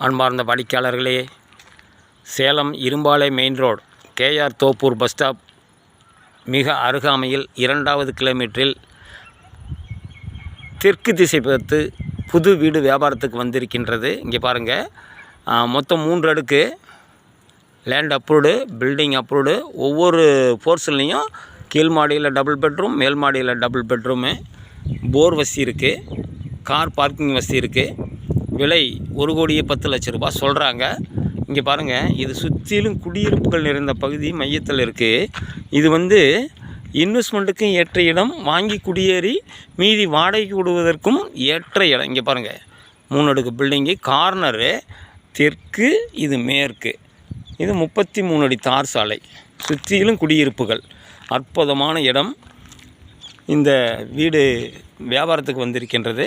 அன்பார்ந்த வாடிக்கையாளர்களே Salem Irumbalai main road KR Thoppur bus stop மிக அருகாமையில் இரண்டாவது கிலோமீட்டரில் தெற்கு திசை பார்த்து புது வீடு வியாபாரத்துக்கு வந்திருக்கின்றது. இங்கே பாருங்கள் மொத்தம் மூன்று அடுக்கு லேண்ட் அப்ரூவ்டு பில்டிங் அப்ரூவ்டு ஒவ்வொரு போர்ஷன்லேயும் கீழ் மாடியில் டபுள் பெட்ரூம் மேல் மாடியில் டபுள் பெட்ரூமு போர் வசதி இருக்குது கார் பார்க்கிங் வசதி இருக்குது விலை ஒரு கோடியே பத்து லட்ச ரூபாய் சொல்கிறாங்க இங்கே பாருங்கள் இது சுற்றிலும் குடியிருப்புகள் நிறைந்த பகுதி மையத்தில் இருக்குது இது வந்து இன்வெஸ்ட்மெண்ட்டுக்கும் ஏற்ற இடம் வாங்கி குடியேறி மீதி வாடகைக்கு விடுவதற்கும் ஏற்ற இடம். இங்கே பாருங்கள் மூணு அடுக்கு பில்டிங்கு கார்னரு தெற்கு இது மேற்கு. இது முப்பத்தி மூணு அடி தார் சாலை. சுற்றிலும் குடியிருப்புகள். அற்புதமான இடம். இந்த வீடு வியாபாரத்துக்கு வந்திருக்கின்றது.